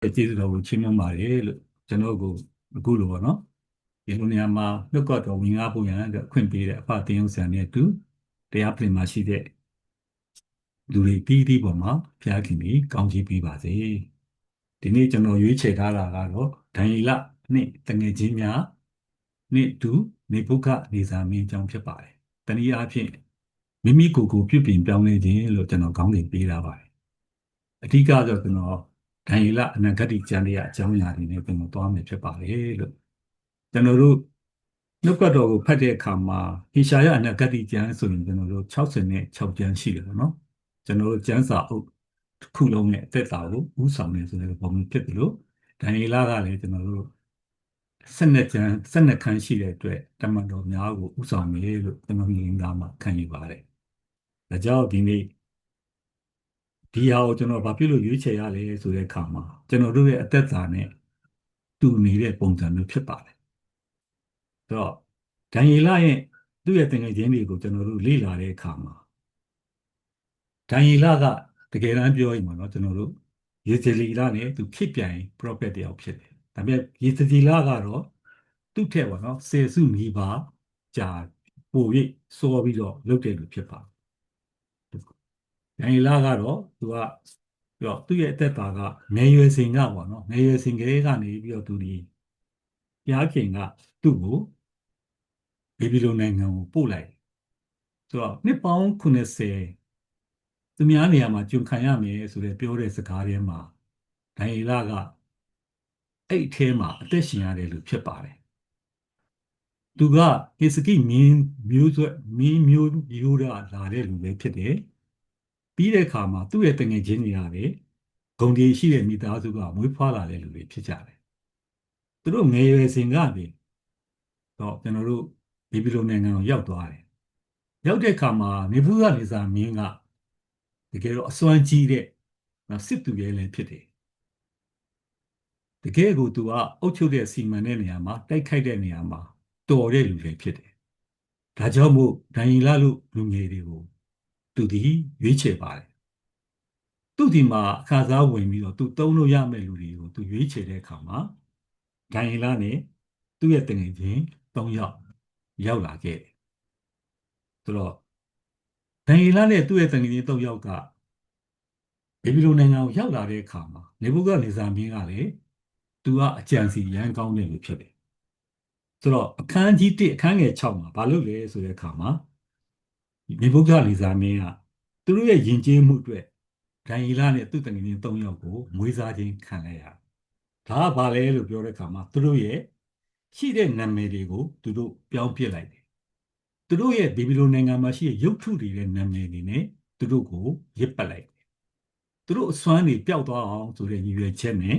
ကျေးဇူးတော်ကိုချီးမွမ်းပါတယ်လို့ကျွန်တော်ကိုအခုလိုပေါ့နော်ဒီလိုနေရာမှာနှုတ်ကတော်ဝင်ကားဖို့ရန်အတွက်အခွင့်ပေးတဲ့အဖတင်အောင်ဆန်နဲ့အတူတရားပြင်မှာရှိတဲ့လူတွေပြီးပြီးပေါ်မှာဖျားခင်ပြီးကောင်းချီးပေးပါစေဒီနေ့ကျွန်တော်ရွေးချယ်ထားတာကတော့ဒံရီလနှင့်တငယ်ချင်းများနှင့်တူနေဘုခနေစာမင်းအကြောင်းဖြစ်ပါတယ်တနည်းအားဖြင့်မိမိကိုယ်ကိုပြုပြင်ပြောင်းလဲခြင်းလို့ကျွန်တော်ခေါင်းစဉ်ပေးထားပါတယ်အဓိကဆိုကျွန်တော် ဒံရီလအနဂတိကျမ်းတရားအကြောင်းအရာတွေနဲ့ကျွန်တော်သွားမယ်ဖြစ်ပါတယ်လို့ကျွန်တော်တို့နှုတ်ကတော်ကိုဖတ်တဲ့အခါမှာဟေရှာယအနဂတိကျမ်းဆိုရင်ကျွန်တော်တို့66ကျမ်းရှိတယ်နော်ကျွန်တော်တို့ကျမ်းစာအုပ်တစ်ခုလုံးနဲ့အသက်တာကိုဥဆောင်နေဆိုတဲ့ပုံမျိုးဖြစ်တယ်လို့ဒံယေလကလည်းကျွန်တော်တို့12ကျမ်း12ခန်းရှိတဲ့အတွက်တမန်တော်များကိုဥဆောင်နေလို့ကျွန်တော်မြင်လာမှခံယူပါတယ်။ဒါကြောင့်ဒီနေ့ ဒီဟာကိုကျွန်တော်ဘာဖြစ်လို့ရွေးချယ်ရလဲဆိုတဲ့အခါမှာကျွန်တော်တို့ရဲ့အသက်တာနဲ့တူနေတဲ့ပုံစံမျိုးဖြစ်ပါတယ်။ဆိုတော့ဒံယေလရဲ့သူ့ရဲ့တင်ငယ်ချင်းတွေကိုကျွန်တော်တို့လေ့လာတဲ့အခါမှာဒံယေလကတကယ်တမ်းပြောရင်ပေါ့နော်ကျွန်တော်တို့ယေဇလီလနဲ့သူဖြစ်ပြန် prophet တယောက်ဖြစ်တယ်။ဒါပေမဲ့ယေဇလီလကတော့သူ့ထက်ပေါ့နော်စေစုမိပါကြာပို၍စောပြီးတော့လုပ်တယ်လို့ဖြစ်ပါတယ်။ ဒံယေလကတော့သူကပြီးတော့သူ့ရဲ့အသက်တာကငယ်ရွယ်စဉ်ကပေါ့နော်ငယ်ရွယ်စဉ်ကလေးကနေပြီးတော့သူဒီဘုရားခင်ကသူ့ကိုဘေဘီလုံနိုင်ငံကိုပို့လိုက်ဆိုတော့နှစ်ပေါင်း80သူများနေရာမှာကျွန်ခံရမယ်ဆိုတဲ့ပြောတဲ့စကားထဲမှာဒိုင်လာကအဲ့အထဲမှာအသက်ရှင်ရတယ်လို့ဖြစ်ပါတယ်သူကဟေစကိမင်းမျိုးဆွဲမင်းမျိုးမျိုးရလာတဲ့လူပဲဖြစ်တယ် ပြီးတဲ့အခါမှာသူ့ရဲ့တငယ်ချင်းတွေကလည်းဂုံဒီရှိတဲ့မိသားစုကမွေးဖွားလာတဲ့လူတွေဖြစ်ကြတယ်သူတို့ငယ်ရွယ်စဉ်ကနေတော့ကျွန်တော်တို့ဘေဘီလုံနိုင်ငံကိုရောက်သွားတယ်ရောက်တဲ့အခါမှာနေဘူးကနေစာမင်းကတကယ်တော့အစွမ်းကြီးတဲ့စစ်သူရဲလည်းဖြစ်တယ်တကယ်ကိုသူကအုပ်ချုပ်တဲ့စီမံတဲ့နေရာမှာတိုက်ခိုက်တဲ့နေရာမှာတော်တဲ့လူတွေဖြစ်တယ်ဒါကြောင့်မို့ဒိုင်လာလူလူငယ်တွေကို သူဒီရွေးချယ်ပါတယ်သူဒီမှာအခါစားဝင်ပြီးတော့သူတုံးလို့ရမယ့်လူတွေကိုသူရွေးချယ်တဲ့အခါမှာဒိုင်လာနဲ့သူ့ရဲ့တငယ်ချင်း၃ယောက်ရောက်လာခဲ့တယ်ဆိုတော့ဒန်ယေလနဲ့သူ့ရဲ့တန်ကြီး၃ယောက်ကဘေဘီလုံနိုင်ငံကိုရောက်လာတဲ့အခါမှာနေဘုကနေဇာမင်းကလည်းသူကအကြံစီရန်ကောင်းတယ်လို့ဖြစ်တယ်ဆိုတော့အခန်းကြီး1အခန်းငယ်6မှာဘာလုပ်လဲဆိုတဲ့အခါမှာ နေဘုကနေဇာမင်းကသူတို့ရဲ့ယဉ်ကျေးမှုအတွက်ဒန်ယေလနဲ့သူ့တန်ကြီး၃ယောက်ကိုမွေးစားခြင်းခံလိုက်ရဒါကဘာလဲလို့ပြောတဲ့အခါမှာသူတို့ရဲ့ရှိတဲ့နာမည်တွေကိုသူတို့ပြောင်းပြစ်လိုက်တယ်သူတို့ရဲ့ဘေဘီလုံနိုင်ငံမှာရှိတဲ့ရုပ်ထုတွေရဲ့နာမည်တွေနဲ့သူတို့ကိုရစ်ပတ်လိုက်တယ်သူတို့အစွမ်းတွေပျောက်သွားအောင်ဆိုတဲ့ရည်ရွယ်ချက်နဲ့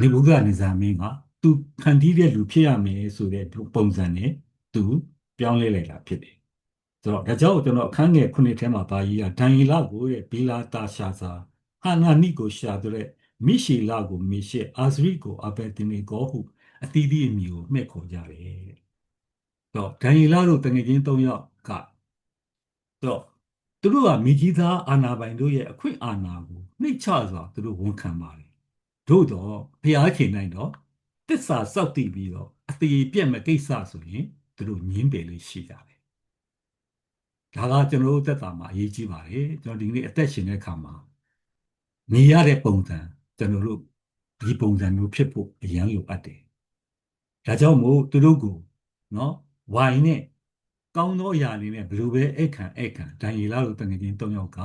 နေဘုကနေဇာမင်းကသူဖန်တီးတဲ့လူဖြစ်ရမယ်ဆိုတဲ့ပုံစံနဲ့သူပြောင်းလဲလိုက်တာဖြစ်တယ် ဆိုတော့ဒါကြောင့်ကျွန်တော်အခန်းငယ်ခုနှစ်ထဲမှာပါကြီးကဒန်ယေလကိုရဲ့ဘီလာတာရှာစာဟာနာနိကိုရှာတဲ့မိရှေလကိုမေရှေအာဇရိကိုအဘယ်တင်နေကိုဟုအသီးသီးအမည်ကိုမှဲ့ခေါ်ကြတယ်တော့ဒန်ယေလတို့တငယ်ချင်း၃ယောက်ကတော့သူတို့ကမိကြီးသားအာနာပိုင်တို့ရဲ့အခွင့်အာဏာကိုနှိမ့်ချစွာသူတို့ဝန်ခံပါတယ်တို့တော့ဘုရားခင်နိုင်တော့တစ္ဆာစောက်တည်ပြီးတော့အသေးပြက်မဲ့ကိစ္စဆိုရင်သူတို့ညင်းပယ်လေးရှိကြတယ် ဒါကကျွန်တော်တို့သက်တာမှာအရေးကြီးပါတယ်ကျွန်တော်ဒီနေ့အသက်ရှင်တဲ့အခါမှာနေရတဲ့ပုံစံကျွန်တော်တို့ဒီပုံစံမျိုးဖြစ်ဖို့အရန်လိုအပ်တယ်ဒါကြောင့်မို့သူတို့ကိုနော်ဝိုင်နဲ့ကောင်းသောအရာလေးနဲ့ဘလို့ပဲအိတ်ခံအိတ်ခံဒန်ယေလလိုတငယ်ချင်း၃ယောက်က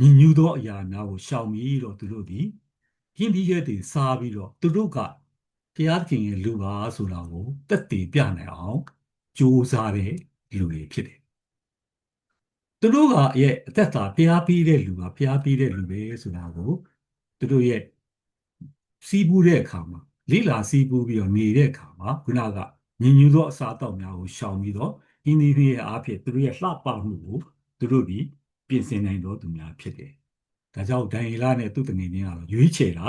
ညညူသောအရာများကိုရှောင်ပြီးတော့သူတို့ဒီဟင်းပြီးရဲ့တည်စားပြီးတော့သူတို့ကဘုရားသခင်ရဲ့လူပါဆိုတာကိုတက်တည်ပြနိုင်အောင်ကြိုးစားတဲ့လူတွေဖြစ်တယ် သူတို့ကရဲ့အသက်တာဘုရားပြီးတဲ့လူပါဘုရားပြီးတဲ့လူပဲဆိုတာကိုသူတို့ရဲ့စီးပူးတဲ့အခါမှာလိလာစီးပူးပြီးတော့နေတဲ့အခါမှာခုနကညင်ညူသောအစာအသောက်များကိုရှောင်ပြီးတော့အင်းဒီရဲ့အားဖြင့်သူတို့ရဲ့လှပမှုကိုသူတို့ဒီပြင်ဆင်နိုင်တော်သူများဖြစ်တယ်။ဒါကြောင့်ဒိုင်ယေလနဲ့သူ့တငယ်ချင်းကတော့ရွေးချယ်တာ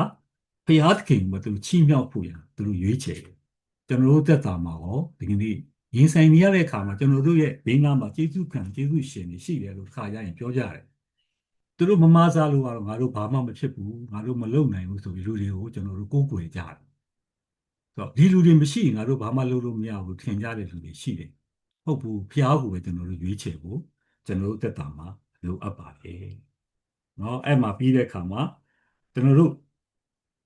ဖျားသခင်ကသူချီးမြှောက်ဖို့ရသူတို့ရွေးချယ်တယ်။ကျွန်တော်တို့သက်တာမှာရောဒီကနေ့ ရင်ဆိုင်နေရတဲ့အခါမှာကျွန်တော်တို့ရဲ့ဘေးနားမှာကျေးဇူးခံကျေးဇူးရှင်တွေရှိတယ်လို့ခါရရင်ပြောကြတယ်။ဒ သူတို့မမစားလို့ကတော့ငါတို့ဘာမှမဖြစ်ဘူးငါတို့မလုပ်နိုင်ဘူးဆိုပြီးလူတွေကိုကျွန်တော်တို့ကိုးကွယ်ကြတယ်ဆိုတော့ဒီလူတွေမရှိရင်ငါတို့ဘာမှလုပ်လို့မရဘူးထင်ကြတဲ့လူတွေရှိတယ်ဟုတ်ဘူးဖျားကိုပဲကျွန်တော်တို့ရွေးချယ်ဖို့ကျွန်တော်တို့တက်တာမှာလိုအပ်ပါတယ်เนาะအဲ့မှာပြီးတဲ့အခါမှာကျွန်တော်တို့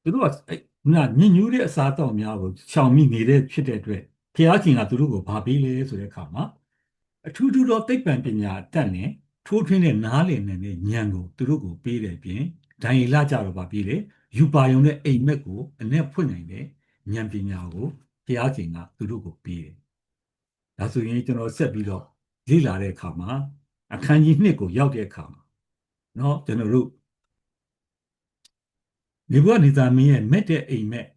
သူတို့ကအဲ့နာညဉ့်ညူးတဲ့အစားအသောက်များကိုရှောင်မိနေတဲ့ဖြစ်တဲ့အတွက် ဖျားခင်ကသူတို့ကိုဗာပေးလဲဆိုတဲ့အခါမှာအထူးထူးသောသိပ္ပံပညာအတတ်နဲ့ထိုးထွင်းတဲ့နားလည်နေတဲ့ဉာဏ်ကိုသူတို့ကိုပေးတယ်ပြင်ဒိုင်ရီလာကြတော့ဗာပေးလေယူပါယုံတဲ့အိမ်မက်ကိုအ내ဖွင့်နိုင်တဲ့ဉာဏ်ပညာကိုဖျားခင်ကသူတို့ကိုပေးတယ်ဒါဆိုရင်ကျွန်တော်ဆက်ပြီးတော့လေ့လာတဲ့အခါမှာအခန်းကြီး1ကိုရောက်တဲ့အခါမှာเนาะကျွန်တော်တို့ဒီဘဝနေသားမင်းရဲ့မက်တဲ့အိမ်မက်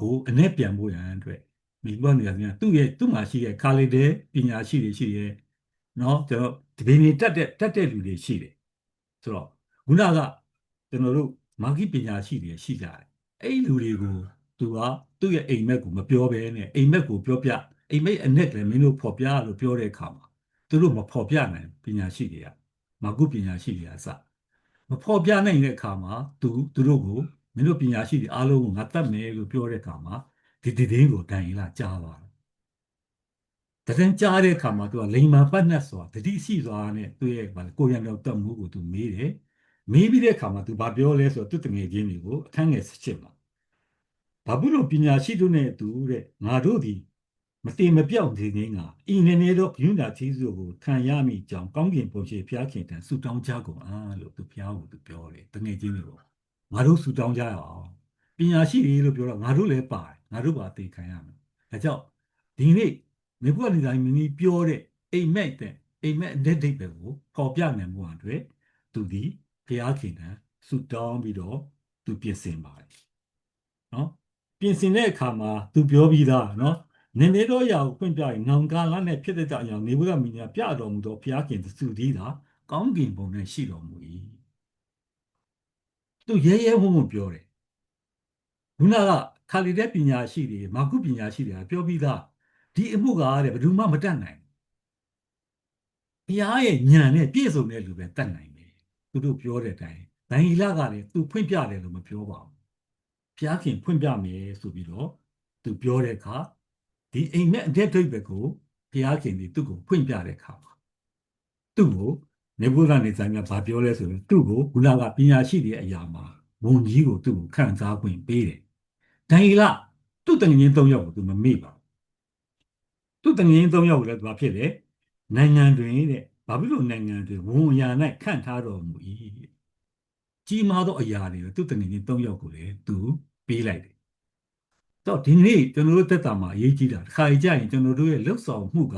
ကိုအ내ပြန်ဖို့ရန်အတွက် မိဘနေတာများသူ့ရဲ့သူ့မှာရှိတဲ့ကာလီတဲ့ပညာရှိတွေရှိရဲ့နော်ကျွန်တော်ဒီပင်တွေတက်တဲ့တက်တဲ့လူတွေရှိတယ်ဆိုတော့ခုနကကျွန်တော်တို့မာဂိပညာရှိတွေရှိကြတယ်အဲ့လူတွေကိုသူကသူ့ရဲ့အိမ်မက်ကိုမပြောဘဲနဲ့အိမ်မက်ကိုပြောပြအိမ်မက်အနက်လည်းမင်းတို့ဖော်ပြလို့ပြောတဲ့အခါမှာသူတို့မဖော်ပြနိုင်ပညာရှိတွေကမာဂုပညာရှိတွေအစမဖော်ပြနိုင်တဲ့အခါမှာသူသူတို့ကိုမင်းတို့ပညာရှိတွေအားလုံးကိုငါတတ်မယ်လို့ပြောတဲ့အခါမှာ ဒီဒီတင်းကိုတိုင်လာကြားပါတရင်ကြားတဲ့အခါမှာသူကလိန်မာပတ်နဲ့ဆိုတာတတိရှိစွာနဲ့သူ့ရဲ့ဗာကိုရံတော်တက်မှုကိုသူမေးတယ်မေးပြီးတဲ့အခါမှာသူဘာပြောလဲဆိုတော့သူတငယ်ချင်းတွေကိုအခန်းငယ်၁၈မှာဘာဘူးလို့ပညာရှိတို့နဲ့သူတဲ့ငါတို့ဒီမတင်မပြောက်နေနေငါဤနေနေတော့ဘုရားသီးစုကိုခံရမိကြောင်းကောင်းကင်ဘုရားဖျားခင်တန်ဆုတောင်းကြကုန်အားလို့သူဖျားကိုသူပြောတယ်တငယ်ချင်းတွေကိုငါတို့ဆုတောင်းကြရအောင်ပညာရှိတွေလို့ပြောတော့ငါတို့လည်းပါတယ် ငါတို့ပါအသေးခံရမယ်ဒါကြောင့်ဒီနေ့မေဘုရားဒီတိုင်းမင်းပြောတဲ့အိမ်မက်တဲ့အိမ်မက်အတဲ့ဒိတ်ပဲကိုပေါ်ပြနိုင်မှုအတွက်သူဒီဖျားခင်တန်ဆုတောင်းပြီးတော့သူပြင်ဆင်ပါတယ်နော်ပြင်ဆင်တဲ့အခါမှာသူပြောပြီးသားနော်နေနေတော့ရာကိုဖွင့်ပြရင်နောင်ကာလနဲ့ဖြစ်တဲ့အကြောင်းနေဘုရားမိညာပြတော်မူသောဘုရားခင်သူသည်သာကောင်းကင်ဘုံနဲ့ရှိတော်မူ၏သူရဲရဲဝံ့ဝံ့ပြောတယ်ခုနက ခါလီတဲ့ပညာရှိတွေမာကုပညာရှိတွေကပြောပြီးသားဒီအမှုကတဲ့ဘယ်သူမှမတတ်နိုင်ဘုရားရဲ့ညံနဲ့ပြည့်စုံတဲ့လူပဲတတ်နိုင်တယ်သူတို့ပြောတဲ့အတိုင်းဒိုင်လကလည်းသူဖွင့်ပြတယ်လို့မပြောပါဘူးဘုရားခင်ဖွင့်ပြမယ်ဆိုပြီးတော့သူပြောတဲ့အခါဒီအိမ်မက်အတဲ့ဒိတ်ပဲကိုဘုရားခင်ဒီသူ့ကိုဖွင့်ပြတဲ့အခါမှာသူ့ကိုနေဘုရားနေဆိုင်ကဘာပြောလဲဆိုရင်သူ့ကိုခုနကပညာရှိတဲ့အရာမှာဝန်ကြီးကိုသူ့ကိုခံစားခွင့်ပေးတယ်။ ဒိုင်လသူ့တငငင်း၃ယောက်ကိုသူမမေ့ပါဘူး။သူ့တငငင်း၃ယောက်ကိုလည်းသူဘာဖြစ်လဲ။နိုင်ငံတွင်တဲ့ဘာဖြစ်လို့နိုင်ငံတွင်ဝန်အရာ၌ခန့်ထားတော်မူ၏။ကြီးမားသောအရာတွေကိုသူ့တငငင်း၃ယောက်ကိုလည်းသူပေးလိုက်တယ်တော့ဒီနေ့ကျွန်တော်တို့သက်တာမှာအရေးကြီးတာတစ်ခါကြရင်ကျွန်တော်တို့ရဲ့လှုပ်ဆောင်မှုက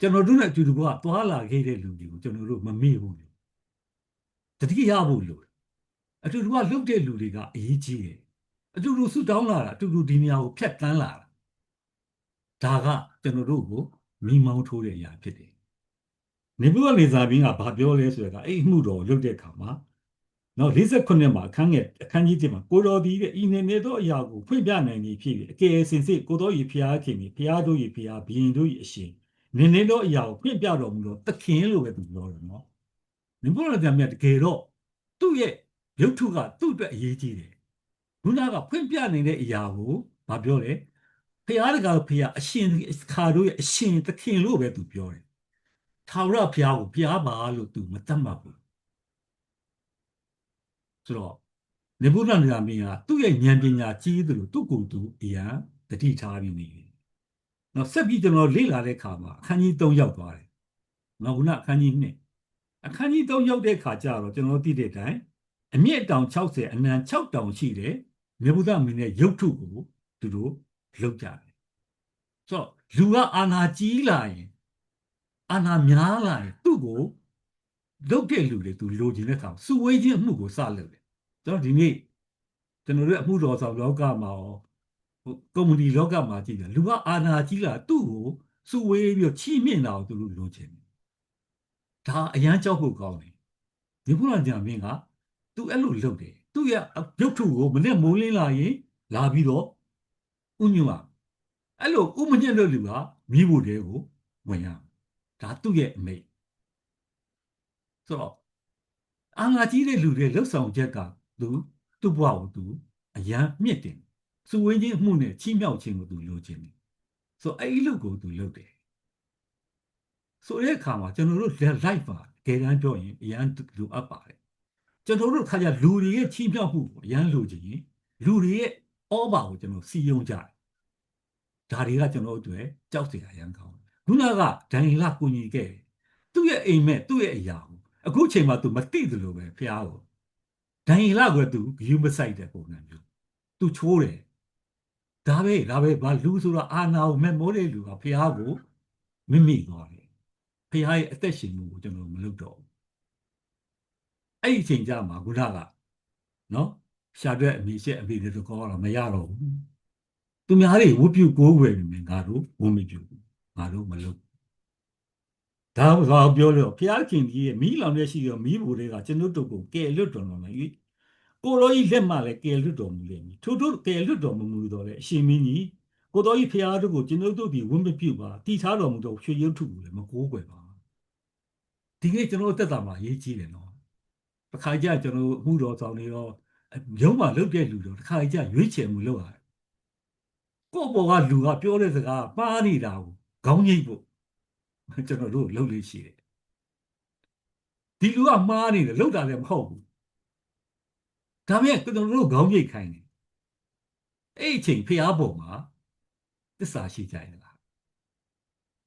ကျွန်တော်တို့နဲ့အတူတူကသွားလာခဲ့တဲ့လူတွေကိုကျွန်တော်တို့မမေ့ဘူးလေတတိယဖို့လို့အတူတူကလှုပ်တဲ့လူတွေကအရေးကြီးတယ် အတူတူဆူတောင်းလာတာအတူတူဒီနေရာကိုဖြတ်တန်းလာတာဒါကကျွန်တော်တို့ကိုမိမောင်းထိုးတဲ့အရာဖြစ်တယ်နေဘုရားနေစာဘင်းကဘာပြောလဲဆိုတော့အဲ့အမှုတော်လုပ်တဲ့အခါမှာနော်48မှာအခန်းငယ်အခန်းကြီး1မှာကိုတော်ဒီတဲ့ဤနေနေသောအရာကိုဖွင့်ပြနိုင်ပြီဖြစ်တယ်အကယ်စင်စစ်ကိုတော်ဤဖျားခင်ပြီဖျားတို့ဤဖျားဘီရင်တို့ဤအရှင်နေနေသောအရာကိုဖွင့်ပြတော်မူတော့သခင်လို့ပဲသူပြောတယ်နော်နင်ဘုရားတရားမြတ်တကယ်တော့သူ့ရဲ့ရုပ်ထုကသူ့အတွက်အရေးကြီးတယ် ခုနကဖွင့်ပြနေတဲ့အရာကိုမပြောတယ်ဖျားတကာဖျားအရှင်ခါတို့ရဲ့အရှင်သခင်လို့ပဲသူပြောတယ်ထာဝရဖျားကိုဖျားပါလို့သူမတတ်မှတ်ဘူးဆိုတော့နေဗုဒ္ဓနာမင်းကသူ့ရဲ့ဉာဏ်ပညာကြီးသလိုသူ့ကိုယ်သူအရာတတိထားပြီးနေတယ်။နော်ဆက်ပြီးကျွန်တော်လေ့လာတဲ့အခါမှာအခန်းကြီး3ရောက်သွားတယ်။နော်ခုနအခန်းကြီး2အခန်းကြီး3ရောက်တဲ့အခါကျတော့ကျွန်တော်သိတဲ့အတိုင်းအမြင့်တောင်60အနံ6တောင်ရှိတယ်။ နေဗုဒ္ဓမင်းရဲ့ရုပ်ထုကိုသူတို့လောက်ကြတယ်။ဆိုတော့လူကအာနာကြီးလာရင်အာနာများလာရင်သူ့ကိုလုတ်တဲ့လူတွေသူလိုချင်တဲ့ခါစုဝေးခြင်းအမှုကိုစလုပ်တယ်ကျွန်တော်ဒီနေ့ကျွန်တော်တို့အမှုတော်ဆောင်လောကမှာရောကွန်မြူနီလောကမှာကြည့်တယ်လူကအာနာကြီးလာသူ့ကိုစုဝေးပြီးတော့ချီးမြှင့်တာကိုသူတို့လိုချင်တယ်ဒါအရန်ကြောက်ဖို့ကောင်းတယ်ဒီဘုရားကြာမင်းကသူအဲ့လိုလုပ်တယ် သူ့ရဲ့ရုပ်ထုကိုမနဲ့မိုးလင်းလာရင်လာပြီးတော့ဥညွတ်အဲ့လိုဥမညက်လို့လူကမိဖို့တဲကိုဝင်ရဒါသူ့ရဲ့အမိတ်ဆိုတော့အာငါကြီးတဲ့လူတွေလှုပ်ဆောင်ချက်ကသူသူ့ဘဝကိုသူအယံမြင့်တင်စုဝင်းချင်းအမှုနဲ့ချီးမြှောက်ခြင်းကိုသူလိုချင်တယ်ဆိုအဲ့ဒီလူကိုသူလုပ်တယ်ဆိုတဲ့အခါမှာကျွန်တော်တို့ live ပါကြယ်တန်းပြောရင်အရန်လိုအပ်ပါတယ် ကျွန်တော်တို့ခါကြလူတွေရဲ့ချီးမြှောက်မှုကိုအရန်လိုချင်ရင်လူတွေရဲ့ဩဘာကိုကျွန်တော်စီယုံကြတယ်ဒါတွေကကျွန်တော်တို့အတွက်ကြောက်စရာရန်ကောင်းခုနကဒန်ရီလာကိုညီခဲ့သူ့ရဲ့အိမ်မက်သူ့ရဲ့အရာကိုအခုချိန်မှာ तू မသိသလိုပဲဖះကိုဒန်ရီလာက तू ဂယူမဆိုင်တဲ့ပုံစံမျိုး तू ချိုးတယ်ဒါပဲဒါပဲဘာလူဆိုတော့အာနာကိုမဲ့မိုးတဲ့လူကဖះကိုမိမိသွားတယ်ဖះရဲ့အသက်ရှင်မှုကိုကျွန်တော်မလုပ်တော့ဘူး အဲ့ဒီအချိန်ကြမှာခုနကနော်ရှာတဲ့အမိရှက်အမိတွေတော့ကောတော့မရတော့ဘူးသူများတွေဝုပြုကိုးဝယ်နေငါတို့ဝုံမပြုဘူးငါတို့မလုပ်ဒါဘာပြောလို့ဘုရားခင်ကြီးရဲ့မိလောင်တဲ့ရှိရောမိဘတွေကကျွန်တို့တို့ကိုကယ်လွတ်တော်မူမယ်ကိုတော်ကြီးလက်မှလည်းကယ်လွတ်တော်မူလိမ့်မည်ထို့ထို့ကယ်လွတ်တော်မူတော်လေအရှင်မင်းကြီးကိုတော်ကြီးဘုရားတို့ကိုကျွန်တို့တို့ဒီဝတ်မပြုပါတည်ထားတော်မူတော်ရွှေရုပ်ထုကိုလည်းမကိုးကွယ်ပါဒီနေ့ကျွန်တော်တက်တာမှာရေးကြည့်တယ်နော် တစ်ခါကြကျွန်တော်မှုတော်ဆောင်နေတော့ရုံးမှာလုတ်တဲ့လူတော့တစ်ခါကြရွေးချယ်မှုလုပ်ရတယ်ကို့ဘောကလူကပြောတဲ့စကားပါးနေတာကိုခေါင်းငိတ်ဖို့ကျွန်တော်တို့လှုပ်လေးရှိတယ်ဒီလူကမှားနေတယ်လှုပ်တာလည်းမဟုတ်ဘူးဒါပေမဲ့ကျွန်တော်တို့ခေါင်းငိတ်ခိုင်းတယ်အဲ့အချိန်ဖျားပုံမှာသစ္စာရှိကြတယ်လား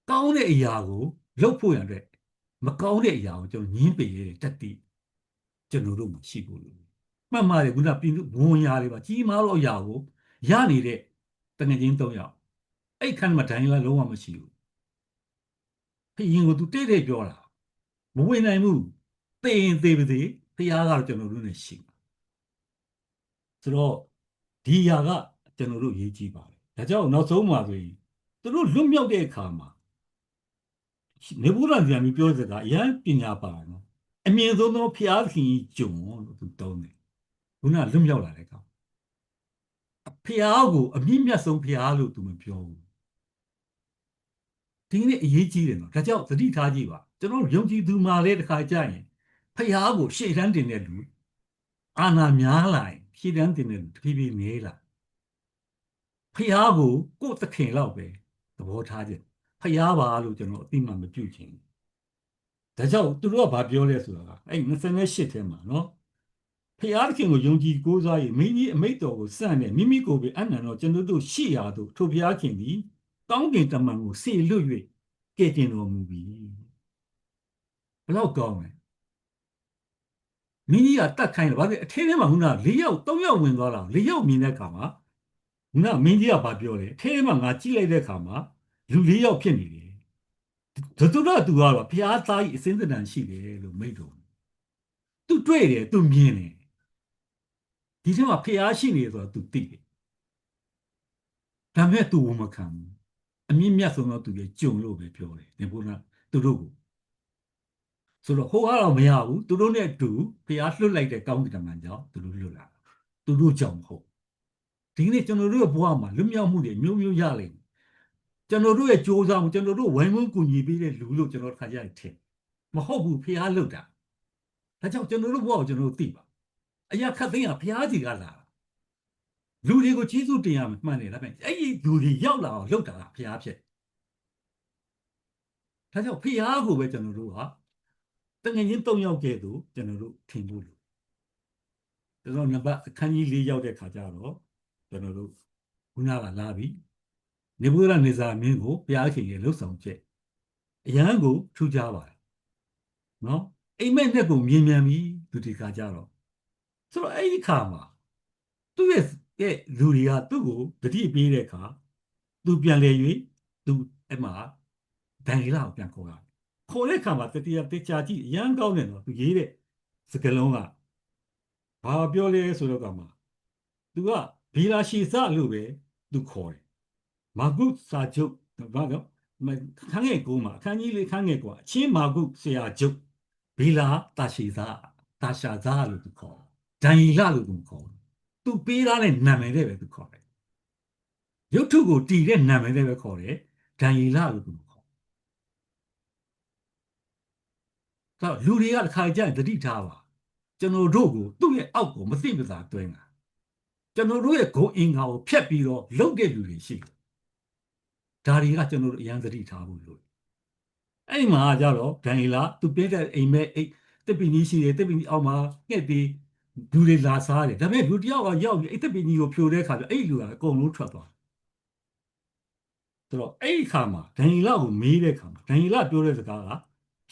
ကောင်းတဲ့အရာကိုလှုပ်ဖို့ရတဲ့မကောင်းတဲ့အရာကိုကျွန်တော်ညင်းပေရတဲ့တတိ ကျွန်တော်တို့မရှိဘူးလို့မှတ်မှားတယ်ခုနပြည်သူဝန်ရာတွေပါကြီးမားတော့အရာကိုရနေတဲ့တငယ်ချင်း၃ယောက်အဲ့ခန်းမှာဒိုင်းလာလုံးဝမရှိဘူးဖရင်ကိုသူတိတ်တိတ်ပြောတာမဝင်နိုင်ဘူးသေရင်သေပါစေဖះကတော့ကျွန်တော်တို့နဲ့ရှိမှာဆိုတော့ဒီຢာကကျွန်တော်တို့ရေးကြည့်ပါတယ်ဒါကြောင့်နောက်ဆုံးမှာဆိုရင်သူတို့လွတ်မြောက်တဲ့အခါမှာနေဘူးလာပြန်ပြီးပြောစကားအရန်ပညာပါနော် အမြင်ဆုံးသောဖျားခင်ဂျုံလို့သူတောင်းတယ်ခုနလွတ်မြောက်လာတဲ့ကောင်ဖျားကိုအမြင့်မြတ်ဆုံးဖျားလို့သူမပြောဘူးဒီနေ့အရေးကြီးတယ်နော်ဒါကြောင့်သတိထားကြည့်ပါကျွန်တော်ယုံကြည်သူမှလည်းတစ်ခါကြာရင်ဖျားကိုရှေ့တန်းတင်တဲ့လူအာနာများလာရင်ရှေ့တန်းတင်တဲ့လူတဖြည်းဖြည်းနေလာဖျားကိုကိုယ်သခင်လောက်ပဲသဘောထားခြင်းဖျားပါလို့ကျွန်တော်အတိမမပြုတ်ခြင်း ဒါကြောင့်သူတို့ကဘာပြောလဲဆိုတာကအဲ့28ထဲမှာနော်ဖျားသခင်ကိုယုံကြည်ကိုးစားရင်မိမိအမိတ်တော်ကိုစန့်နဲ့မိမိကိုယ်ပဲအနန္တော်ကျွန်တော်တို့ရှိရာသို့ထိုဖျားခင်သည်ကောင်းကင်တမန်ကိုစေလွတ်၍ကဲ့တင်တော်မူပြီဘလောက်ကောင်းလဲမိကြီးကတတ်ခိုင်းတယ်ဘာလို့အထင်းထဲမှာခုန၄ယောက်၃ယောက်ဝင်သွားတာ၄ယောက်မြင်တဲ့အခါမှာခုနမင်းကြီးကဘာပြောလဲအထင်းထဲမှာငါကြည့်လိုက်တဲ့အခါမှာလူ၄ယောက်ဖြစ်နေတယ် ဒတုရသူကတော့ဘုရားသားကြီးအစင်းသဏ္ဍာန်ရှိတယ်လို့မိတ်တော်သူတွေ့တယ်သူမြင်တယ်ဒီထဲမှာဖျားရှိနေတယ်ဆိုတော့ तू သိတယ်ဒါမဲ့ तू ဝမခံဘူးအမြင့်မြတ်ဆုံးသောသူရဲ့ကြုံလို့ပဲပြောတယ်နေဘုရားသူတို့ကိုဆိုတော့ဟိုကတော့မရဘူးသူတို့နဲ့အတူဖျားလွတ်လိုက်တဲ့ကောင်းကင်တမန်ကြောင့်သူတို့လွတ်လာသူတို့ကြောင့်မဟုတ်ဒီနေ့ကျွန်တော်တို့ရဲ့ဘဝမှာလွတ်မြောက်မှုတွေမျိုးမျိုးရလိမ့်မယ် ကျွန်တော်တို့ရဲ့ကြိုးစားမှုကျွန်တော်တို့ဝိုင်းဝန်းကူညီပေးတဲ့လူလို့ကျွန်တော်ခါကြရထင်မဟုတ်ဘူးဖျားလွတ်တာဒါကြောင့်ကျွန်တော်တို့ဘဝကိုကျွန်တော်တို့သိပါအရာခတ်သိမ်းကဘုရားကြီးကလာလူတွေကိုကျေးဇူးတင်ရမှမှန်တယ်ဒါပေမဲ့အဲ့ဒီလူတွေရောက်လာအောင်လုပ်တာကဘုရားဖြစ်ဒါကြောင့်ဘုရားကိုပဲကျွန်တော်တို့ဟာတငယ်ချင်း၃ယောက်ကဲ့သို့ကျွန်တော်တို့ထင်ဖို့လိုဒါတော့နံပါတ်အခန်းကြီး၄ရောက်တဲ့ခါကျတော့ကျွန်တော်တို့ခုနကလာပြီ နေဘူးရနေစာမင်းကိုဘုရားခင်ရဲ့လှုပ်ဆောင်ချက်အရန်ကိုထူးခြားပါတယ်နော်အိမ်မက်နဲ့ကိုမြင်မြန်ပြီသူဒီခါကျတော့ဆိုတော့အဲ့ဒီခါမှာသူ့ရဲ့ရဲ့လူတွေကသူ့ကိုတတိပေးတဲ့အခါသူပြန်လဲ၍သူအဲ့မှာဒန်ရီလာကိုပြန်ခေါ်တာခေါ်တဲ့အခါမှာတတိယတေချာကြည့်အရန်ကောင်းတယ်နော်သူရေးတဲ့စကလုံးကဘာပြောလဲဆိုတော့ကမှာသူကဘီလာရှိစလို့ပဲသူခေါ်တယ် မာဂုစာချုပ်ဘာတော့ခန်းငယ်ကိုမှာအခန်းကြီးလေးခန်းငယ်ကွာအချင်းမာဂုဆရာချုပ်ဘီလာတာရှိစားတာရှာစားလို့သူခေါ်ဒန်ရီလလို့သူခေါ်သူပေးထားတဲ့နာမည်နဲ့ပဲသူခေါ်တယ်ရုပ်ထုကိုတည်တဲ့နာမည်နဲ့ပဲခေါ်တယ်ဒန်ရီလလို့သူခေါ်တော့လူတွေကတစ်ခါကြရင်တတိထားပါကျွန်တော်တို့ကိုသူ့ရဲ့အောက်ကိုမသိမသာတွင်းတာကျွန်တော်တို့ရဲ့ဂုံအင်္ဂါကိုဖျက်ပြီးတော့လုတ်တဲ့လူတွေရှိတယ် ဒါတွေကကျွန်တော်တို့အရန်သတိထားဖို့လို့အဲ့ဒီမှာကြတော့ဒန်ဟီလာသူပြတဲ့အိမ်မဲအိတ်တစ်ပင်ကြီးရှိတယ်တစ်ပင်ကြီးအောက်မှာငှက်ပြီးလူတွေလာစားတယ်ဒါပေမဲ့လူတယောက်ကရောက်ပြီးအဲ့တစ်ပင်ကြီးကိုဖြိုတဲ့အခါကျအဲ့လူကအကုန်လုံးထွက်သွားဆိုတော့အဲ့ဒီခါမှာဒန်ဟီလာကိုမေးတဲ့ခါမှာဒန်ဟီလာပြောတဲ့စကားက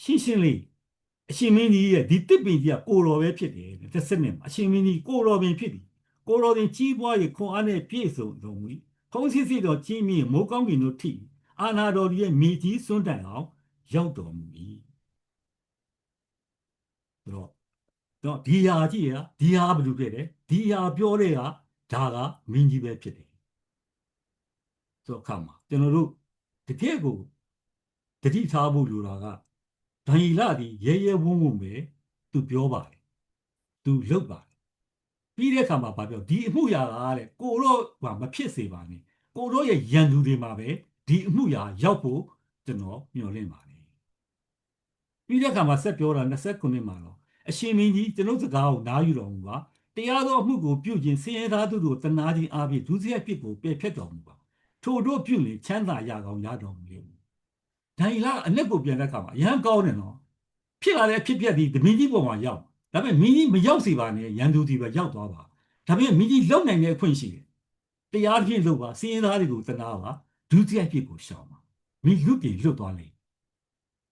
ရှင်းရှင်းလေးအရှင်မင်းကြီးရဲ့ဒီတစ်ပင်ကြီးကကိုတော်ပဲဖြစ်တယ်တစ်စက်နဲ့အရှင်မင်းကြီးကိုတော်ပင်ဖြစ်တယ်ကိုတော်တင်ကြီးပွားရေးခွန်အားနဲ့ပြည့်စုံဆုံးပြီ ခုံးစစ်စစ်တော်ကြီးမြင့်မိုးကောင်းကင်တို့ထိအာနာတော်ရဲ့မြေကြီးစွန့်တန်အောင်ရောက်တော်မူ၏ဆိုတော့တော့ဒီဟာကြည့်ရဒီဟာဘယ်လိုဖြစ်လဲဒီဟာပြောတဲ့ကဒါကမင်းကြီးပဲဖြစ်တယ်ဆိုတော့ခါမှာကျွန်တော်တို့တကယ်ကိုတတိထားဖို့လိုတာကဒန်ဟီလာဒီရဲရဲဝုန်းဝုန်းပဲသူပြောပါတယ်သူလုပ်ပါတယ် ပြီးတဲ့အခါမှာဗာပြောဒီအမှုရာကတဲ့ကိုတော့ဟာမဖြစ်စေပါနဲ့ကိုတော့ရဲ့ရန်သူတွေမှာပဲဒီအမှုရာရောက်ဖို့ကျွန်တော်မျှော်လင့်ပါတယ်ပြီးတဲ့အခါမှာဆက်ပြောတာ29မှာတော့အရှင်မင်းကြီးကျွန်ုပ်စကားကိုနားယူတော်မူပါတရားသောအမှုကိုပြုကျင်ဆင်းရဲသားသူတို့တနာခြင်းအပြင်ဒုစရိုက်ဖြစ်ကိုပယ်ဖြတ်တော်မူပါထို့တို့ပြုလေချမ်းသာရကောင်းရတော်မူလေဒိုင်လာအလက်ကိုပြန်တဲ့အခါမှာအရန်ကောင်းတယ်နော်ဖြစ်လာတဲ့အဖြစ်ပြက်ဒီမင်းကြီးပေါ်မှာရောက် ဒါပေမဲ့မင်းကြီးမရောက်စီပါနဲ့ရန်သူဒီပဲရောက်သွားပါဒါပေမဲ့မင်းကြီးလုံနိုင်တဲ့အခွင့်ရှိတယ်တရားဖြင့်လုပ်ပါစင်းသားတွေကိုတနာပါဒုတိယဖြစ်ကိုရှောင်ပါမင်းလွတ်ပြေလွတ်သွားလိမ့်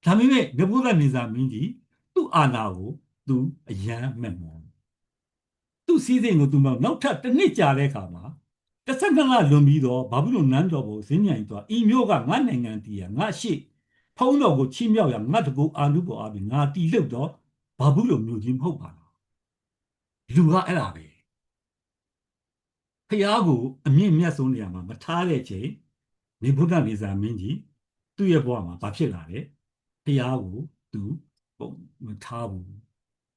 ဒါပေမဲ့နဘုဒ္ဓနေစာမင်းကြီးသူ့အာဏာကိုသူအယံမဲ့မောသူ့စည်းစိမ်ကိုသူမနောက်ထပ်တစ်နှစ်ကြာတဲ့အခါမှာတစ်ဆက်နှစ်လလွန်ပြီးတော့ဘာဘူးလို့နန်းတော်ကိုဇင်းညိုင်သွားဤမျိုးကငါနိုင်ငံတည်ရငါရှိဖုံးတော်ကိုချီးမြှောက်ရငါတကူအာနုဘောအပြီးငါတီလှုပ်တော့ ဘာဘူးလို့မျိုးကြီးမဟုတ်ပါလားလူကအဲ့ဒါပဲဖះကိုအမြင့်မြတ်ဆုံးနေရာမှာမထားတဲ့ချိန်နေဗုဒ္ဓနေဇာမင်းကြီးသူ့ရဲ့ဘဝမှာဘာဖြစ်လာလဲဖះကိုသူပုံမထားဘူး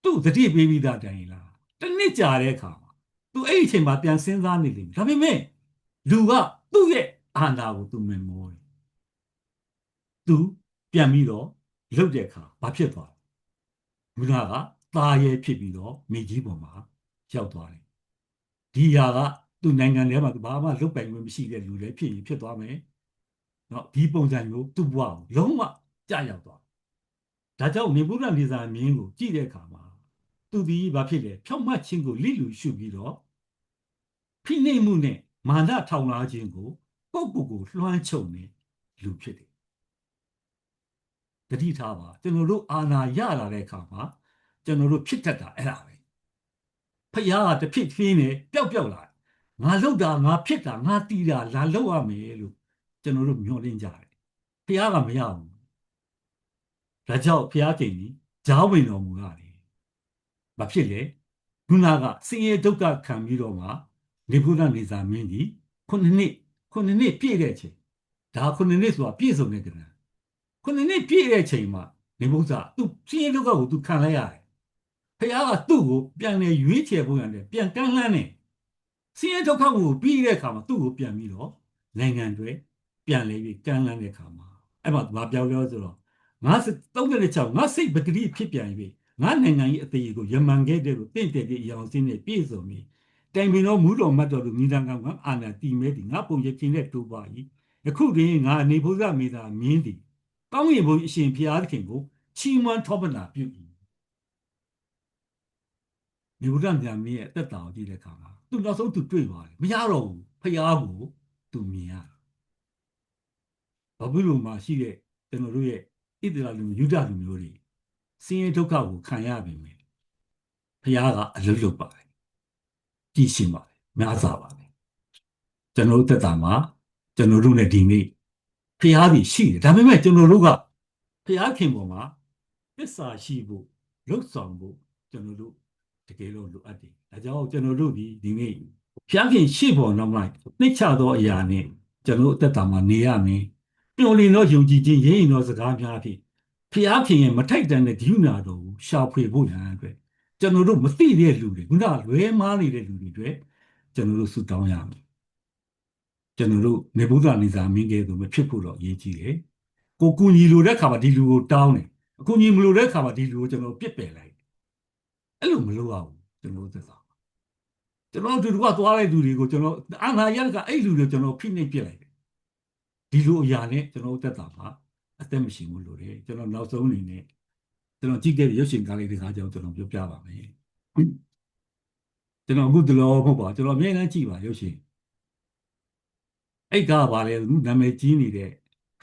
သူ့တတိပေးပြီးသားတိုင်လားတနစ်ကြာတဲ့အခါမှာသူအဲ့ဒီအချိန်မှာပြန်စဉ်းစားနေလိမ့်မယ်ဒါပေမဲ့လူကသူ့ရဲ့အာဏာကိုသူမမောတယ်သူပြန်ပြီးတော့လှုပ်တဲ့အခါဘာဖြစ်သွားလဲ ဘုရားကตาရဲဖြစ်ပြီးတော့မိကြီးပေါ်မှာရောက်သွားတယ်ဒီຢာကသူ့နိုင်ငံထဲမှာဘာမှလုတ်ပိုင်ခွင့်မရှိတဲ့လူတွေဖြစ်ရင်ဖြစ်သွားမယ်เนาะဒီပုံစံမျိုးသူ့ဘဝကိုလုံးဝကြာရောက်သွားဒါကြောင့်နေဗုဒ္ဓနေစာမြင်းကိုကြည့်တဲ့အခါမှာသူဒီဘာဖြစ်လဲဖြောက်မှတ်ခြင်းကိုလိလူရှုပြီးတော့ဖိနှိပ်မှုနဲ့မာနထောင်လာခြင်းကိုပုပ်ပုပ်ကိုလွှမ်းခြုံနေလူဖြစ်တယ် တတိထားပါကျွန်တော်တို့အာနာရလာတဲ့အခါမှာကျွန်တော်တို့ဖြစ်တတ်တာအဲ့ဒါပဲဖယားကတစ်ဖြစ်ဖြစ်နေပျောက်ပျောက်လာငါလောက်တာငါဖြစ်တာငါတီးတာလာလောက်ရမယ်လို့ကျွန်တော်တို့မျှော်လင့်ကြတယ်ဖယားကမရဘူးဒါကြောင့်ဖယားခင်ကြီးဂျားဝင်တော်မူရတယ်ဘာဖြစ်လဲခုနကစင်ရဲဒုက္ခခံပြီးတော့မှနေဘုဒ္ဓနေစာမင်းကြီးခုနှစ်နှစ်ခုနှစ်နှစ်ပြည့်တဲ့အချိန်ဒါခုနှစ်နှစ်ဆိုတာပြည့်စုံတဲ့ကဏ္ဍ ခုနှစ်နှစ်ပြည့်တဲ့အချိန်မှာနေဘုရားသူစင်ရဲဒုက္ခကိုသူခံလိုက်ရတယ်ဖခင်ကသူ့ကိုပြန်လေရွေးချယ်ဖို့ရတယ်ပြန်ကမ်းလှမ်းတယ်စင်ရဲဒုက္ခကိုပြီးတဲ့အခါမှာသူ့ကိုပြန်ပြီးတော့နိုင်ငံတွေပြန်လေပြီးကမ်းလှမ်းတဲ့အခါမှာအဲ့မှာဘာပြောလဲဆိုတော့ငါ36ငါစိတ်ပဂတိဖြစ်ပြန်ပြီငါနိုင်ငံကြီးအသေးကိုယမန်ခဲ့တဲ့လို့တင့်တယ်တဲ့အရောင်စင်းနဲ့ပြည့်စုံပြီတိုင်ပင်တော်မူတော်မတ်တော်လူမိသားကငါအာနာတီမဲဒီငါပုံရခြင်းနဲ့တူပါ၏ယခုတည်းငါအနေဘုရားမိသားမြင်းသည် ကောင်းကင်ဘုရားအရှင်ဘုရားသခင်ကိုချီးမွမ်းထောပနာပြု၏နေဘုရားမြတ်မင်းရဲ့အသက်တာကိုကြည့်တဲ့အခါမှာသူနောက်ဆုံးသူတွေ့ပါတယ်မရတော့ဘူးဖျားကိုသူမြင်ရဘာဘူးလို့မှရှိတဲ့ကျွန်တော်တို့ရဲ့ဣသရေလလူယူဒလူမျိုးတွေဆင်းရဲဒုက္ခကိုခံရပြီမယ်ဖျားကအလွတ်လွတ်ပါတယ်ကြည်ရှင်ပါတယ်များစွာပါတယ်ကျွန်တော်တို့သက်တာမှာကျွန်တော်တို့ ਨੇ ဒီနေ့ ဖျားပြီးရှိတယ်ဒါပေမဲ့ကျွန်တော်တို့ကဖျားခင်ပေါ်မှာသစ္စာရှိဖို့လွတ်ဆောင်ဖို့ကျွန်တော်တို့တကယ်လို့လိုအပ်တယ်ဒါကြောင့်ကျွန်တော်တို့ဒီဒီနေ့ဖျားခင်ရှိပေါ်နောက်လိုက်နှိမ့်ချသောအရာနဲ့ကျွန်တော်အသက်တာမှာနေရမယ်ပျော်လင်သောယုံကြည်ခြင်းရင်းရင်သောစကားများဖြင့်ဖျားခင်ရဲ့မထိုက်တန်တဲ့ဒီဥနာတော်ကိုရှာဖွေဖို့ရန်အတွက်ကျွန်တော်တို့မသိတဲ့လူတွေခုနလွဲမားနေတဲ့လူတွေအတွက်ကျွန်တော်တို့ဆုတောင်းရမယ် ကျွန်တော်တို့နေဗုဒ္ဓနေစာမင်းကဲဆိုမဖြစ်ဖို့တော့အရေးကြီးတယ်ကိုကူညီလိုတဲ့ခါမှာဒီလူကိုတောင်းတယ်အကူညီမလိုတဲ့ခါမှာဒီလူကိုကျွန်တော်ပြစ်ပယ်လိုက်အဲ့လိုမလုပ်ရဘူးကျွန်တော်သက်သာကျွန်တော်တို့ကသွားတဲ့လူတွေကိုကျွန်တော်အာနာရကအဲ့လူတွေကျွန်တော်ဖိနှိပ်ပြစ်လိုက်တယ်ဒီလိုအရာနဲ့ကျွန်တော်သက်သာမှာအသက်မရှိဘူးလို့လေကျွန်တော်နောက်ဆုံးအနေနဲ့ကျွန်တော်ကြည့်ခဲ့တဲ့ရုပ်ရှင်ကားလေးတွေကကျွန်တော်ကျွန်တော်ပြောပြပါမယ်ကျွန်တော်အခုတလောမဟုတ်ပါကျွန်တော်အမြဲတမ်းကြည့်ပါရုပ်ရှင် အဲ့ကားပါလေနာမည်ကြီးနေတဲ့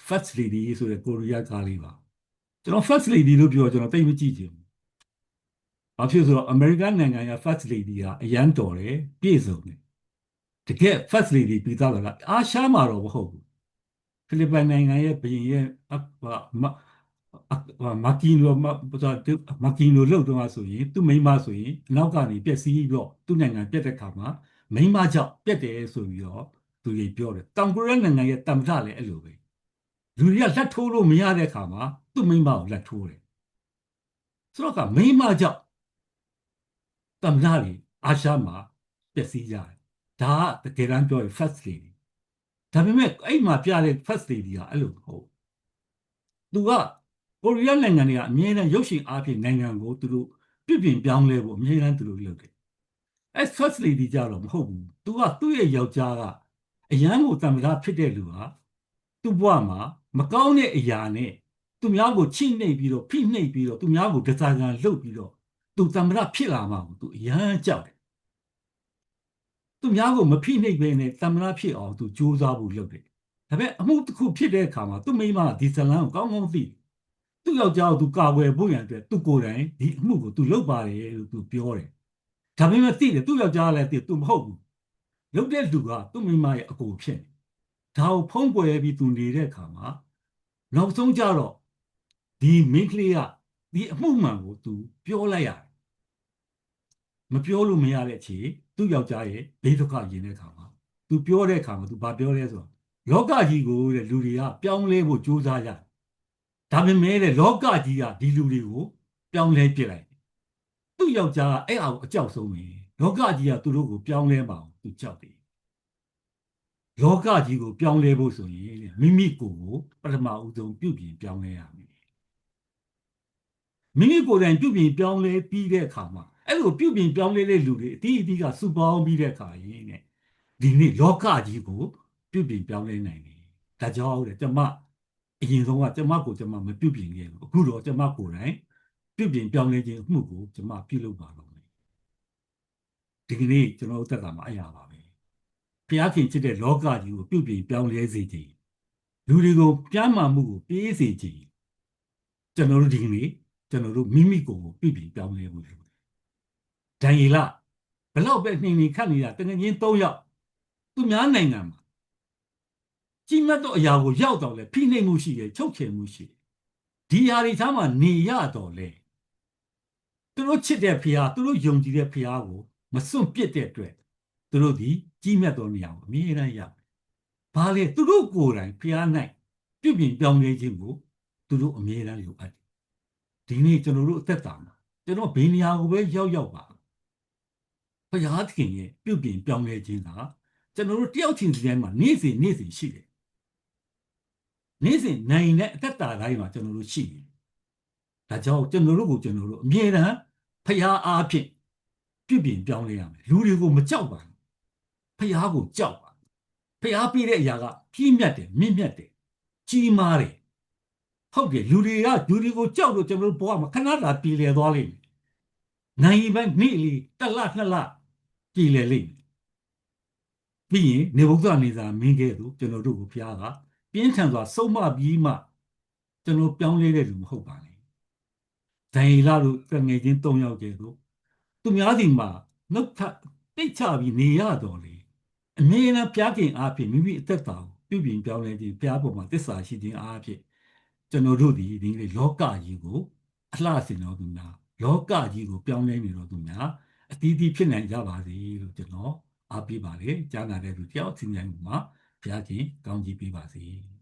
First Lady ဆိုတဲ့ကိုရီးယားကားလေးပါကျွန်တော် First Lady လို့ပြောကျွန်တော်တိတ်မကြည့်ချင်ဘူး။ဘာဖြစ်ဆိုတော့ American နိုင်ငံရဲ့ First Lady ကအရန်တော်တယ်ပြည့်စုံတယ်။တကယ် First Lady ပြီးသားလားအာရှားမှာတော့မဟုတ်ဘူး။ဖိလစ်ပိုင်နိုင်ငံရဲ့ဘုရင်ရဲ့မာကီနိုမာကီနိုလောက်တော့ဆိုရင်သူ့မိန်းမဆိုရင်အနောက်ကနေပြက်စီးပြီးတော့သူ့နိုင်ငံပြက်တဲ့ခါမှာမိန်းမကြောင့်ပြက်တယ်ဆိုပြီးတော့ သူကြီးပြောတယ်။တောင်ကိုရီးယားနိုင်ငံရဲ့တမ္ပတလည်းအဲ့လိုပဲ။လူတွေကလက်ထိုးလို့မရတဲ့ခါမှာသူ့မိန်းမကိုလက်ထိုးတယ်။ဆိုတော့ကမိန်းမကြောင့်တမ္ပတတွေအာရှမှာပြက်စီးကြတယ်။ဒါကတကယ်တမ်းပြောရင် first lady ဒါပေမဲ့အဲ့မှာပြတဲ့ first lady ကအဲ့လိုမဟုတ်သူကကိုရီးယားနိုင်ငံတွေကအမြဲတမ်းရုပ်ရှင်အားဖြင့်နိုင်ငံကိုသူတို့ပြပြင်ပြောင်းလဲဖို့အမြဲတမ်းသူတို့လုပ်တယ်။အဲ first lady ကြတော့မဟုတ်ဘူး။ तू ကသူ့ရဲ့ယောက်ျားက အရန်ကိုတမ္ပတဖြစ်တဲ့လူဟာသူ့ဘဝမှာမကောင်းတဲ့အရာနဲ့သူများကိုချိနှိပ်ပြီးတော့ဖိနှိပ်ပြီးတော့သူများကိုဒဇာကန်လှုပ်ပြီးတော့သူတမ္ပတဖြစ်လာမှာကိုသူအရန်ကြောက်တယ်သူများကိုမဖိနှိပ်ဘဲနဲ့တမ္ပတဖြစ်အောင်သူကြိုးစားဖို့လုပ်တယ်ဒါပေမဲ့အမှုတစ်ခုဖြစ်တဲ့အခါမှာသူ့မိမဒီဇလန်ကိုကောင်းကောင်းသိသူ့ယောက်ျားကိုသူကာကွယ်ဖို့ရန်အတွက်သူကိုယ်တိုင်ဒီအမှုကိုသူလုပ်ပါတယ်လို့သူပြောတယ်ဒါပေမဲ့သိတယ်သူ့ယောက်ျားလည်းသိသူမဟုတ်ဘူး လုပ်တဲ့လူကသူ့မိမရဲ့အကိုဖြစ်နေဒါကိုဖုံးကွယ်ပြီးသူနေတဲ့အခါမှာနောက်ဆုံးကြတော့ဒီမိန်းကလေးကဒီအမှုမှန်ကိုသူပြောလိုက်ရတယ်မပြောလို့မရတဲ့အခြေသူ့ယောက်ျားရဲ့ဘေးဒုက္ခရင်တဲ့အခါမှာသူပြောတဲ့အခါမှာသူဘာပြောလဲဆိုတော့လောကကြီးကိုတဲ့လူတွေကပြောင်းလဲဖို့ကြိုးစားကြဒါပေမဲ့တဲ့လောကကြီးကဒီလူတွေကိုပြောင်းလဲပြစ်လိုက်သူ့ယောက်ျားကအဲ့အောင်အကြောက်ဆုံးပဲလောကကြီးကသူတို့ကိုပြောင်းလဲပါအောင် သူကြောက်တယ်လောကကြီးကိုပြောင်းလဲဖို့ဆိုရင်မိမိကိုယ်ကိုပထမဦးဆုံးပြုပြင်ပြောင်းလဲရမယ်မိမိကိုယ်တိုင်ပြုပြင်ပြောင်းလဲပြီးတဲ့အခါမှာအဲ့လိုပြုပြင်ပြောင်းလဲတဲ့လူတွေအတီးအတီးကစုပေါင်းပြီးတဲ့အခါရင်းနဲ့ဒီနေ့လောကကြီးကိုပြုပြင်ပြောင်းလဲနိုင်တယ်ဒါကြောင့်တဲ့ကျမအရင်ဆုံးကကျမကိုကျမမပြုပြင်ခဲ့ဘူးအခုတော့ကျမကိုယ်တိုင်ပြုပြင်ပြောင်းလဲခြင်းမှုကိုကျမပြုလုပ်ပါတော့မယ် ဒီကနေ့ကျွန်တော်တို့တက်ကမှာအရာပါပဲဘုရားခင်ချစ်တဲ့လောကကြီးကိုပြုပြင်ပြောင်းလဲစေခြင်းလူတွေကိုပြမ်းမာမှုကိုပေးစေခြင်းကျွန်တော်တို့ဒီကနေ့ကျွန်တော်တို့မိမိကိုယ်ကိုပြုပြင်ပြောင်းလဲဖို့လိုတယ်။ဒံရီလဘလောက်ပဲနှင်းနှင်းခတ်နေတာတကယ်ချင်း၃ယောက်သူများနိုင်ငံမှာကြီးမြတ်သောအရာကိုရောက်တော့လေဖိနှိပ်မှုရှိတယ်ချုပ်ချယ်မှုရှိတယ်။ဒီဟာတွေသားမှာနေရတော့လေသူတို့ချစ်တဲ့ဖရားသူတို့ယုံကြည်တဲ့ဖရားကို မစွန့်ပစ်တဲ့အတွက်သူတို့ဒီကြီးမြတ်သောနေရာကိုအမြဲတမ်းရတယ်။ဘာလဲသူတို့ကိုယ်တိုင်ဖရား၌ပြုပြင်ပြောင်းလဲခြင်းကိုသူတို့အမြဲတမ်းလိုအပ်တယ်ဒီနေ့ကျွန်တော်တို့အသက်တာမှာကျွန်တော်ဘယ်နေရာကိုပဲရောက်ရောက်ပါဘုရားသခင်ရဲ့ပြုပြင်ပြောင်းလဲခြင်းကကျွန်တော်တို့တယောက်ချင်းစီတိုင်းမှာနေ့စဉ်နေ့စဉ်ရှိတယ်နေ့စဉ်နိုင်တဲ့အသက်တာတိုင်းမှာကျွန်တော်တို့ရှိတယ်ဒါကြောင့်ကျွန်တော်တို့ကိုကျွန်တော်တို့အမြဲတမ်းဖျားအားဖြင့် ပြုပြင်ပြောင်းလဲရမယ်လူတွေကိုမကြောက်ပါဘူးဖျားကိုကြောက်ပါဖျားပြည့်တဲ့အရာကကြီးမြတ်တယ်မြင့်မြတ်တယ်ကြီးမားတယ်ဟုတ်တယ်လူတွေကလူတွေကိုကြောက်လို့ကျွန်တော်တို့ဘဝမှာခဏတာပြည်လေသွားလိမ့်မယ်နိုင်ပဲနေ့လီတစ်လနှစ်လပြည်လေလိမ့်မယ်ပြီးရင်နေဘုဒ္ဓနေသာမင်းကဲ့သို့ကျွန်တော်တို့ကိုဖျားကပြင်းထန်စွာဆုံးမပြီးမှကျွန်တော်ပြောင်းလဲတဲ့လူမဟုတ်ပါနဲ့ဒိုင်လာတို့တငယ်ချင်း၃ယောက်ကျဲသို့ သူများစီမှာနှုတ်ထတိတ်ချပြီးနေရတော့လေအမြဲတမ်းပြားခင်အားဖြင့်မိမိအသက်တာကိုပြုပြင်ပြောင်းလဲခြင်းပြားပေါ်မှာတစ္ဆာရှိခြင်းအားဖြင့်ကျွန်တော်တို့ဒီဒီလေလောကကြီးကိုအလှဆင်တော်သူများလောကကြီးကိုပြောင်းလဲနေတော်သူများအတီးတီးဖြစ်နိုင်ကြပါစေလို့ကျွန်တော်အားပေးပါလေကြားနာတဲ့သူတယောက်စီစဉ်မှာဘုရားရှင်ကောင်းကြီးပေးပါစေ